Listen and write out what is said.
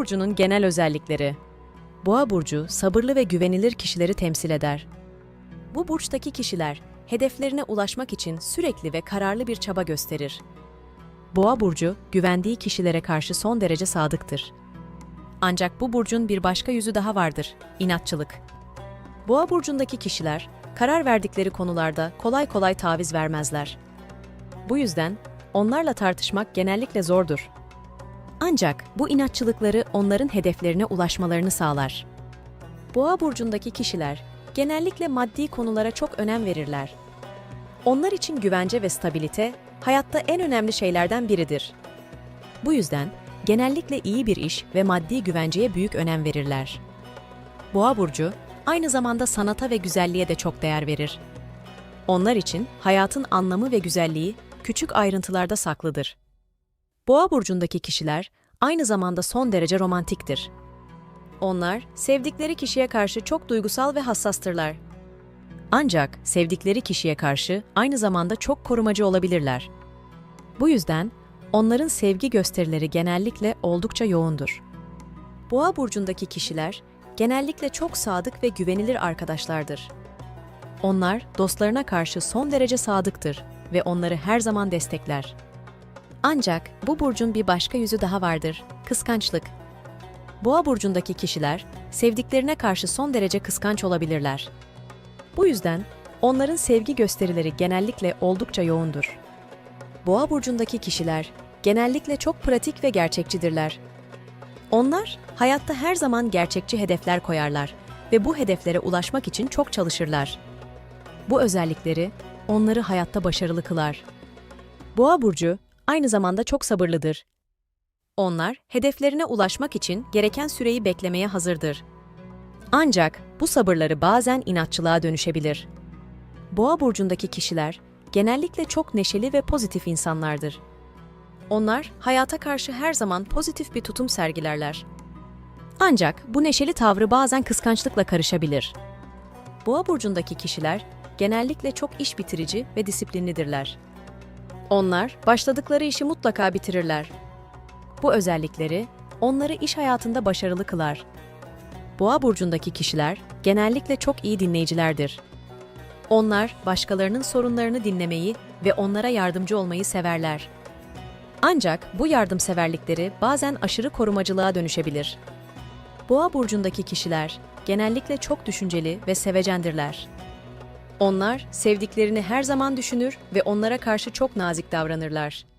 burcunun genel özellikleri. Boğa burcu sabırlı ve güvenilir kişileri temsil eder. Bu burçtaki kişiler hedeflerine ulaşmak için sürekli ve kararlı bir çaba gösterir. Boğa burcu güvendiği kişilere karşı son derece sadıktır. Ancak bu burcun bir başka yüzü daha vardır, inatçılık. Boğa burcundaki kişiler karar verdikleri konularda kolay kolay taviz vermezler. Bu yüzden onlarla tartışmak genellikle zordur. Ancak bu inatçılıkları onların hedeflerine ulaşmalarını sağlar. Boğa burcundaki kişiler genellikle maddi konulara çok önem verirler. Onlar için güvence ve stabilite hayatta en önemli şeylerden biridir. Bu yüzden genellikle iyi bir iş ve maddi güvenceye büyük önem verirler. Boğa burcu aynı zamanda sanata ve güzelliğe de çok değer verir. Onlar için hayatın anlamı ve güzelliği küçük ayrıntılarda saklıdır. Boğa burcundaki kişiler aynı zamanda son derece romantiktir. Onlar sevdikleri kişiye karşı çok duygusal ve hassastırlar. Ancak sevdikleri kişiye karşı aynı zamanda çok korumacı olabilirler. Bu yüzden onların sevgi gösterileri genellikle oldukça yoğundur. Boğa burcundaki kişiler genellikle çok sadık ve güvenilir arkadaşlardır. Onlar dostlarına karşı son derece sadıktır ve onları her zaman destekler. Ancak bu burcun bir başka yüzü daha vardır, kıskançlık. Boğa burcundaki kişiler sevdiklerine karşı son derece kıskanç olabilirler. Bu yüzden onların sevgi gösterileri genellikle oldukça yoğundur. Boğa burcundaki kişiler genellikle çok pratik ve gerçekçidirler. Onlar hayatta her zaman gerçekçi hedefler koyarlar ve bu hedeflere ulaşmak için çok çalışırlar. Bu özellikleri onları hayatta başarılı kılar. Boğa burcu aynı zamanda çok sabırlıdır. Onlar hedeflerine ulaşmak için gereken süreyi beklemeye hazırdır. Ancak bu sabırları bazen inatçılığa dönüşebilir. Boğa burcundaki kişiler genellikle çok neşeli ve pozitif insanlardır. Onlar hayata karşı her zaman pozitif bir tutum sergilerler. Ancak bu neşeli tavrı bazen kıskançlıkla karışabilir. Boğa burcundaki kişiler genellikle çok iş bitirici ve disiplinlidirler. Onlar başladıkları işi mutlaka bitirirler. Bu özellikleri onları iş hayatında başarılı kılar. Boğa burcundaki kişiler genellikle çok iyi dinleyicilerdir. Onlar başkalarının sorunlarını dinlemeyi ve onlara yardımcı olmayı severler. Ancak bu yardımseverlikleri bazen aşırı korumacılığa dönüşebilir. Boğa burcundaki kişiler genellikle çok düşünceli ve sevecendirler. Onlar sevdiklerini her zaman düşünür ve onlara karşı çok nazik davranırlar.